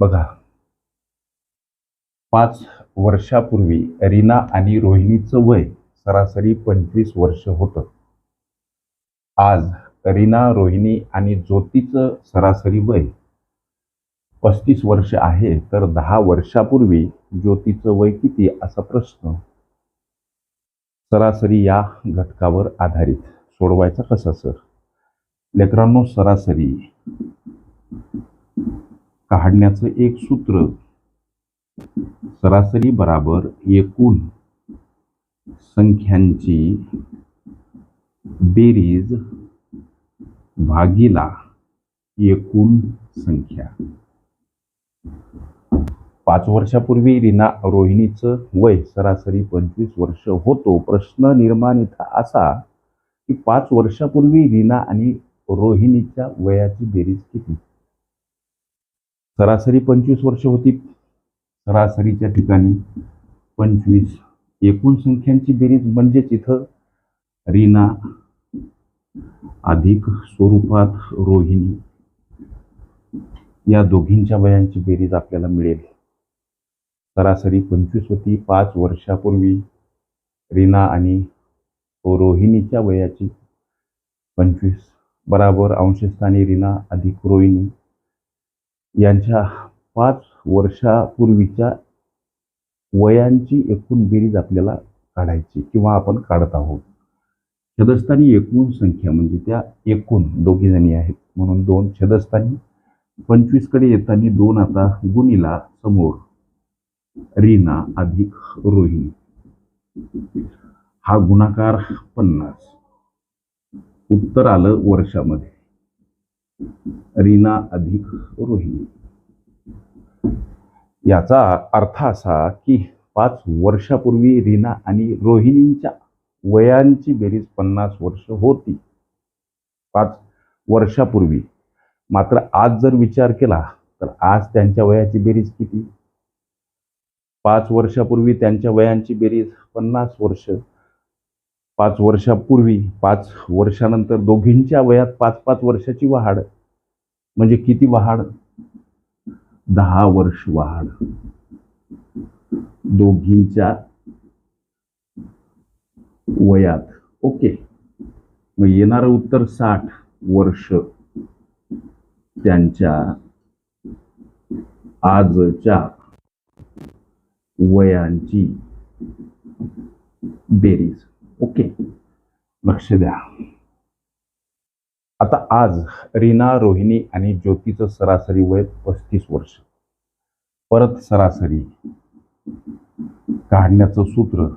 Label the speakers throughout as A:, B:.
A: बघा. पाच वर्षापूर्वी रीना आणि रोहिणीचं वय सरासरी पंचवीस वर्ष होतं. आज रीना रोहिणी आणि ज्योतीचं सरासरी वय पस्तीस वर्ष आहे तर दहा वर्षापूर्वी ज्योतीचं वय किती असा प्रश्न सरासरी या घटकावर आधारित. सोडवायचा कसा सर? लेकरांनो सरासरी काढण्याचं एक सूत्र. सरासरी बराबर एकूण संख्यांची बेरीज भागीला एकूण संख्या. पाच वर्षापूर्वी रीना रोहिणीचं वय सरासरी पंचवीस वर्ष होतो. प्रश्न निर्माण इथं असा की पाच वर्षापूर्वी रीना आणि रोहिणीच्या वयाची बेरीज किती? सरासरी पंचवीस वर्ष होती. सरासरीच्या ठिकाणी पंचवीस एकूण संख्यांची बेरीज म्हणजेच इथं रीना अधिक स्वरूपात रोहिणी या दोघींच्या वयांची बेरीज आपल्याला मिळेल. सरासरी पंचवीस होती. पाच वर्षापूर्वी रीना आणि रोहिणीच्या वयाची पंचवीस बराबर अंशस्थानी रीना अधिक रोहिणी यांच्या पाच वर्षापूर्वीच्या वयांची एकूण बेरीज आपल्याला काढायची किंवा आपण काढत आहोत. छदस्थानी एकूण संख्या म्हणजे त्या एकूण दोघी जणी आहेत. म्हणून दोन छदस्थानी पंचवीसकडे येताना दोन आता गुणीला समोर रीना अधिक रोहिणी. हा गुणाकार पन्नास. उत्तर आलं वर्षामध्ये. रीना अधिक रोहिणी. याचा अर्थ असा की पाच वर्षापूर्वी रीना आणि रोहिणींच्या वयांची बेरीज पन्नास वर्ष होती. पाच वर्षापूर्वी. मात्र आज जर विचार केला तर आज त्यांच्या वयाची बेरीज किती? पाच वर्षापूर्वी त्यांच्या वयांची बेरीज पन्नास वर्ष पाच वर्षापूर्वी पाच वर्षानंतर दोघींच्या वयात पाच पाच वर्षाची वाढ. म्हणजे किती वाढ? दहा वर्ष वाढ. दोघींच्या वयात. ओके. मग येणारं उत्तर साठ वर्ष. त्यांच्या आजच्या वयांची बेरीज. ओके. लक्ष द्या. आता आज रीना रोहिणी आणि ज्योतीचं सरासरी वय पस्तीस वर्ष. परत सरासरी. काढण्याचं सूत्र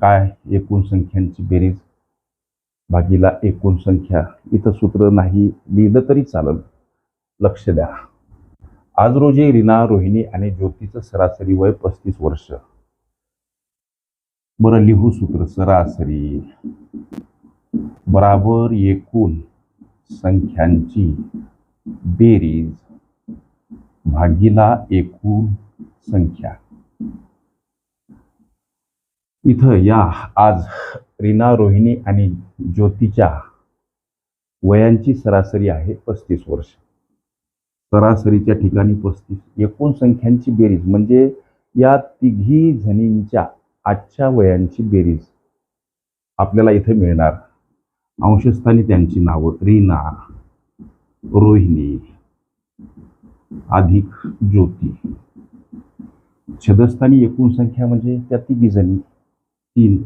A: काय? एकूण संख्यांची बेरीज. भागीला एकूण संख्या. इथं सूत्र नाही लिहिलं तरी चालेल. लक्ष द्या. आज रोजी रीना रोहिणी आणि ज्योतीचं सरासरी वय पस्तीस वर्ष. बरं लिहू सूत्र सरासरी. बराबर एकूण संख्यांची बेरीज भागीला एकूण संख्या. इथं या आज रीना रोहिणी आणि ज्योतीच्या वयांची सरासरी आहे पस्तीस वर्ष. सरासरीच्या ठिकाणी पस्तीस एकूण संख्यांची बेरीज. म्हणजे या तिघी जणींच्या आजच्या वयांची बेरीज आपल्याला इथे मिळणार. अंशस्थानी त्यांची नावं रीना रोहिणी अधिक ज्योती. छदस्थानी एकूण संख्या म्हणजे त्या तिघी जणी. तीन.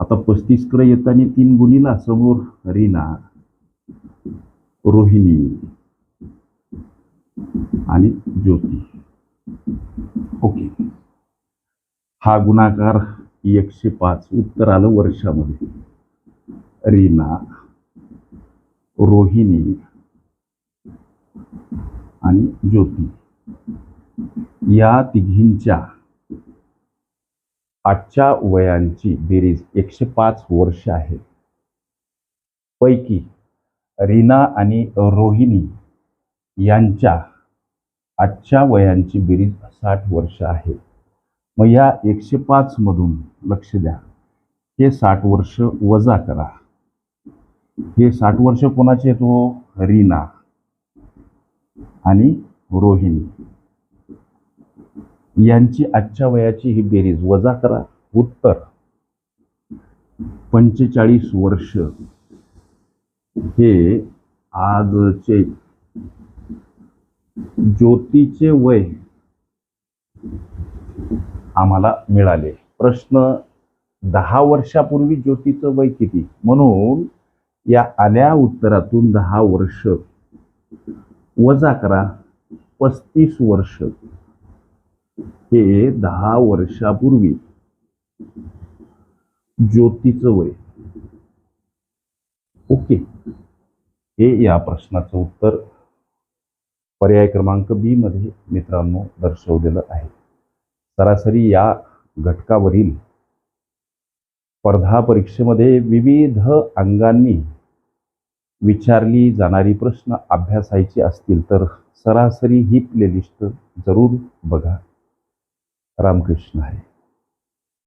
A: आता पस्तीसकडे येताना तीन गुणीला समोर रीना रोहिणी आणि ज्योती. ओके. हा गुणाकार एकशे पाच. उत्तर आलं वर्षामध्ये. रीना रोहिणी आणि ज्योती. या तिघींच्या आजच्या वयांची बेरीज एकशे पाच वर्ष आहे. पैकी रीना आणि रोहिणी यांच्या आजच्या वयांची बेरीज साठ वर्ष आहे. मग या एकशे पाचमधून लक्ष द्या. हे साठ वर्ष वजा करा. हे साठ वर्ष कोणाचे तो हो? रीना आणि रोहिणी. यांची आजच्या वयाची ही बेरीज वजा करा. उत्तर. पंचेचाळीस वर्ष. हे आजचे ज्योतीचे वय. आम्हाला मिळाले. प्रश्न दहा वर्षापूर्वी ज्योतीचं वय किती? म्हणून या आल्या उत्तरातून दहा वर्ष. वजा करा पस्तीस वर्ष. हे दहा वर्षापूर्वी ज्योतीचं वय. ओके. हे या प्रश्नाचं उत्तर पर्याय क्रमांक बी मध्ये मित्रांनो दर्शवलेलं आहे. सरासरी या घटकावरील स्पर्धा परीक्षेमध्ये विविध अंगांनी विचारली जाणारी प्रश्न अभ्यासायची असतील तर सरासरी ही प्लेलिस्ट जरूर बघा. रामकृष्ण आहे